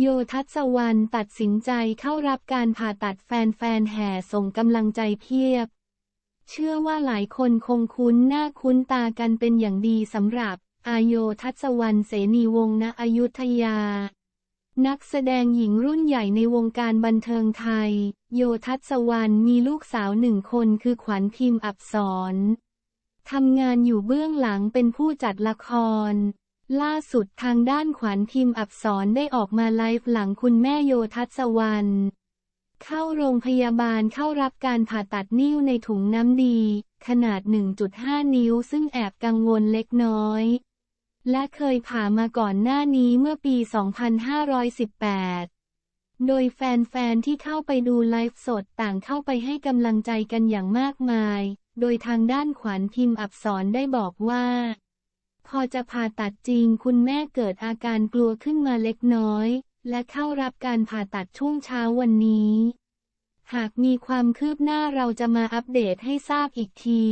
โยทัศวรรณตัดสินใจเข้ารับการผ่าตัดแฟนๆแห่ส่งกำลังใจเพียบ เชื่อว่าหลายคนคงคุ้นหน้าคุ้นตากันเป็นอย่างดีสำหรับ อาโยทัศวรรณเสนีวงศ์ณอยุธยา นักแสดงหญิงรุ่นใหญ่ในวงการบันเทิงไทย โยทัศวรรณมีลูกสาวหนึ่งคนคือขวัญพิมพ์อับสรทำงานอยู่เบื้องหลังเป็นผู้จัดละคร ล่าสุดทางด้านขวัญพิมอับสรได้ออกมาไลฟ์หลังคุณแม่โยทัศวรรณเข้าโรงพยาบาลเข้ารับการผ่าตัดนิ้วในถุงน้ำดี ขนาด 1.5 นิ้วซึ่งแอบกังวลเล็กน้อย และเคยผ่ามาก่อนหน้านี้เมื่อปี 2518 โดยแฟนๆ ที่เข้าไปดูไลฟ์สดต่างเข้าไปให้กำลังใจกันอย่างมากมาย โดยทางด้านขวัญพิมพ์อับสรได้บอกว่า พอจะผ่าตัดจริงคุณแม่เกิดอาการกลัวขึ้นมาเล็กน้อย และเข้ารับการผ่าตัดช่วงเช้าวันนี้ หากมีความคืบหน้าเราจะมาอัปเดตให้ทราบอีกที